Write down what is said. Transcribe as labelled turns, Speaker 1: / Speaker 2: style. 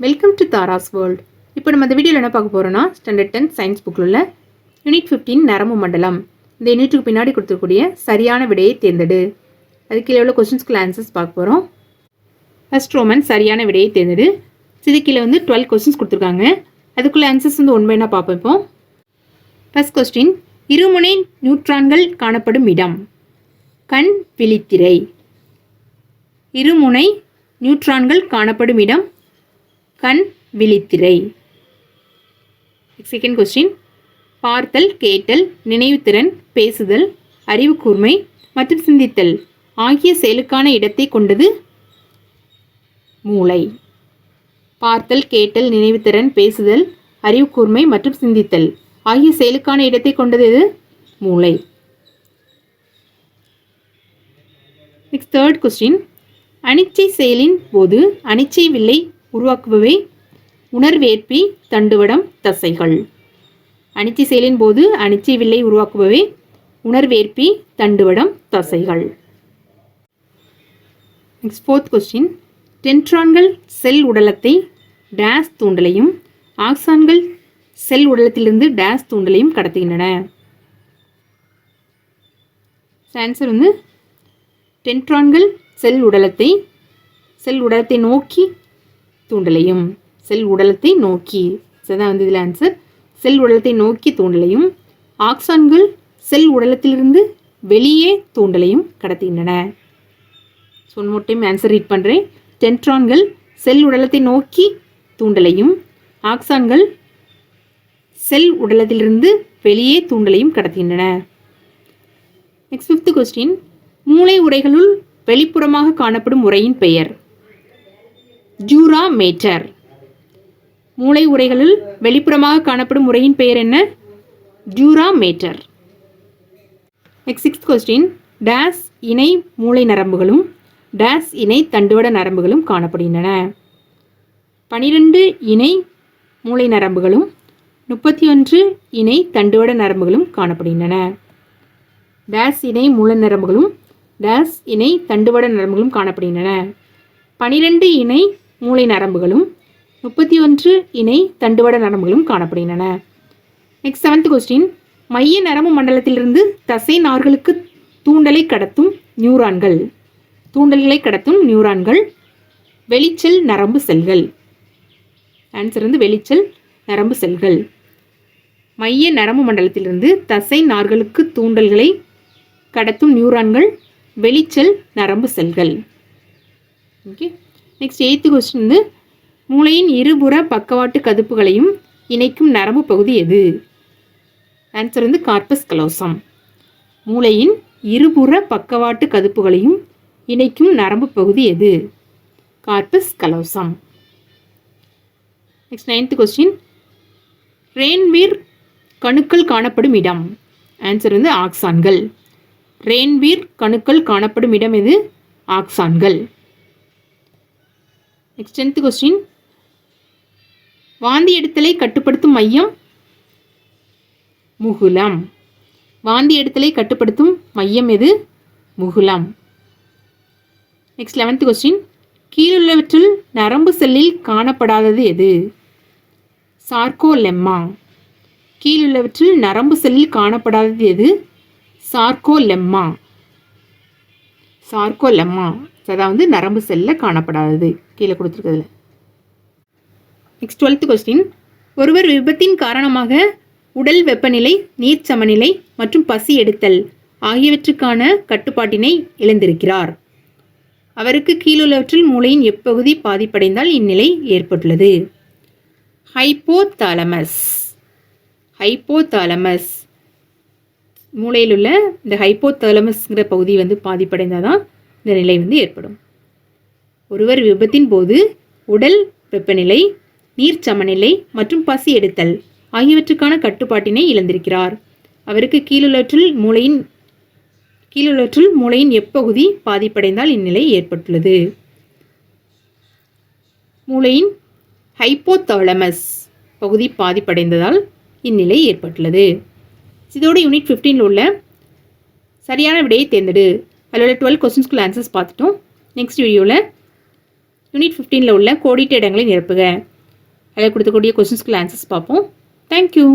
Speaker 1: Welcome to Tara's world இப்போ நம்ம இந்த வீடியோவில் என்ன பார்க்க போகிறோம்னா ஸ்டாண்டர்ட் டென்த் சயின்ஸ் புக்கில் உள்ள யூனிட் ஃபிஃப்டீன் நரம்பு மண்டலம். இந்த யூனிட்டுக்கு பின்னாடி கொடுத்துருக்கூடிய சரியான விடையை தேர்ந்தெடு. அதுக்கு கீழே உள்ள கொஸ்டின்ஸ்க்கு ஆன்சர்ஸ் பார்க்க போகிறோம் ஃபர்ஸ்ட் ரோமன் சரியான விடையை தேர்ந்தெடு. இது கீழே வந்து டுவெல் கொஸ்டின்ஸ் கொடுத்துருக்காங்க. அதுக்குள்ளே ஆன்சர்ஸ் வந்து ஒன் பார்ப்போம் இப்போ. ஃபர்ஸ்ட் கொஸ்டின் இருமுனை நியூட்ரான்கள் காணப்படும் இடம். கண் விழித்திரை. இருமுனை நியூட்ரான்கள் காணப்படும் இடம். கண் விழித்திரை. செகண்ட் கொஸ்டின் பார்த்தல் கேட்டல் நினைவுத்திறன் பேசுதல் அறிவு கூர்மை மற்றும் சிந்தித்தல் ஆகிய செயலுக்கான இடத்தை கொண்டது மூளை. பார்த்தல் கேட்டல் நினைவுத்திறன் பேசுதல் அறிவு கூர்மை மற்றும் சிந்தித்தல் ஆகிய செயலுக்கான இடத்தை கொண்டது எது? மூளை. நெக்ஸ்ட் தேர்ட் கொஸ்டின் அனிச்சை செயலின் போது அனிச்சை வில்லை உருவாக்குபவை உணர்வேற்பி தண்டுவடம் தசைகள். அணிச்சி செயலின் போது அனிச்சை வில்லை உருவாக்குபவை உணர்வேற்பி தண்டுவடம் தசைகள். நெக்ஸ்ட் ஃபோர்த் கொஸ்டின் டென்ட்ரான்கள் செல் உடலத்தை டேஸ் தூண்டலையும் ஆக்சான்கள் செல் உடலத்திலிருந்து டேஸ் தூண்டலையும் கடத்துகின்றன. ஆன்சர் வந்து டென்ட்ரான்கள் செல் உடலத்தை செல் உடலத்தை நோக்கி தூண்டலையும் செல் உடலத்தை நோக்கி. இதுதான் வந்து இதில் ஆன்சர் செல் உடலத்தை நோக்கி தூண்டலையும் ஆக்சான்கள் செல் உடலத்திலிருந்து வெளியே தூண்டலையும் கடத்துகின்றன. So one more time answer read பண்ணுறேன் டென்ட்ரான்கள் செல் உடலத்தை நோக்கி தூண்டலையும் ஆக்சான்கள் செல் உடலத்திலிருந்து வெளியே தூண்டலையும் கடத்துகின்றன. நெக்ஸ்ட் ஃபிஃப்த் கொஸ்டின் மூளை உரைகளுள் வெளிப்புறமாக காணப்படும் உரையின் பெயர். ஜூரா மேட்டர் மூளை உரைகளில் வெளிப்புறமாக காணப்படும் உரையின் பெயர் என்ன? ஜூரா மேட்டர் நெக்ஸ்ட் சிக்ஸ்த் கொஸ்டின் டேஸ் இணை மூளை நரம்புகளும் டேஸ் இணை தண்டுவட நரம்புகளும் காணப்படுகின்றன. பனிரெண்டு இணை மூளை நரம்புகளும் முப்பத்தி ஒன்று இணை தண்டுவட நரம்புகளும் காணப்படுகின்றன. டேஸ் இணை மூளை நரம்புகளும் டேஸ் இணை தண்டுவட நரம்புகளும் காணப்படுகின்றன. பனிரெண்டு இணை மூளை நரம்புகளும் முப்பத்தி ஒன்று இணை தண்டுவட நரம்புகளும் காணப்படுகின்றன. நெக்ஸ்ட் செவன்த் கொஸ்டின் மைய நரம்பு மண்டலத்திலிருந்து தசை நார்களுக்கு தூண்டலை கடத்தும் நியூரான்கள் தூண்டல்களை கடத்தும் நியூரான்கள் வெளிச்சல் நரம்பு செல்கள். ஆன்சர் வந்து வெளிச்சல் நரம்பு செல்கள். மைய நரம்பு மண்டலத்திலிருந்து தசை நார்களுக்கு தூண்டல்களை கடத்தும் நியூரான்கள் வெளிச்சல் நரம்பு செல்கள். ஓகே நெக்ஸ்ட் எயித்து கொஸ்டின் வந்து மூளையின் இருபுற பக்கவாட்டு கதுப்புகளையும் இணைக்கும் நரம்பு பகுதி எது? ஆன்சர் வந்து கார்பஸ் கலோசம் மூளையின் இருபுற பக்கவாட்டு கதுப்புகளையும் இணைக்கும் நரம்பு பகுதி எது? Corpus callosum next ninth question Ranvier கணுக்கள் காணப்படும் இடம். ஆன்சர் வந்து ஆக்சான்கள். ரெயின்வீர் கணுக்கள் காணப்படும் இடம் எது? ஆக்சான்கள். நெக்ஸ்ட் டென்த் கொஸ்டின் வாந்தி எடுத்தலை கட்டுப்படுத்தும் மையம் முகுலம். வாந்தி எடுத்தலை கட்டுப்படுத்தும் மையம் எது? முகுலம். நெக்ஸ்ட் லெவன்த் கொஸ்டின் கீழுள்ளவற்றில் நரம்பு செல்லில் காணப்படாதது எது? சார்கோலெம்மா கீழுள்ளவற்றில் நரம்பு செல்லில் காணப்படாதது எது? சார்கோலெம்மா சார்கோலெம்மா அதாவது நரம்பு செல்ல காணப்படாதது. கீழே கொடுத்துருக்கிறதுல. நெக்ஸ்ட் டுவெல்த் கொஸ்டின் ஒருவர் விபத்தின் காரணமாக உடல் வெப்பநிலை நீர் சமநிலை மற்றும் பசி எடுத்தல் ஆகியவற்றுக்கான கட்டுப்பாட்டினை இழந்திருக்கிறார். அவருக்கு கீழுள்ளவற்றில் மூளையின் எப்பகுதி பாதிப்படைந்தால் இந்நிலை ஏற்பட்டுள்ளது. ஹைப்போதாலமஸ் ஹைப்போதாலமஸ் மூளையில் உள்ள இந்த ஹைப்போதாலமஸ்ங்கிற பகுதி வந்து பாதிப்படைந்தால் தான் இந்த நிலை வந்து ஏற்படும். ஒருவர் விபத்தின் போது உடல் வெப்பநிலை நீர் சமநிலை மற்றும் பசி எடுத்தல் ஆகியவற்றுக்கான கட்டுப்பாட்டினை இழந்திருக்கிறார். அவருக்கு கீழுள்ளற்றில் மூளையின் கீழுள்ளற்றில் மூளையின் எப்பகுதி பாதிப்படைந்தால் இந்நிலை ஏற்பட்டுள்ளது. மூளையின் ஹைப்போதாலமஸ் பகுதி பாதிப்படைந்ததால் இந்நிலை ஏற்பட்டுள்ளது. இதோடு யூனிட் ஃபிஃப்டீனில் உள்ள சரியான விடையை தேர்ந்தெடு. அதில் உள்ள டுவெல் கொஸ்டின்ஸ்க்குள்ள ஆன்சர்ஸ் பார்த்துட்டோம். நெக்ஸ்ட் வீடியோவில் யூனிட் ஃபிஃப்டீனில் உள்ள கோடிட்ட இடங்களை நிரப்புக. அதில் கொடுத்தக்கூடிய கொஸ்டின்ஸ்க்கு ஆன்சர்ஸ் பார்ப்போம். தேங்க்யூ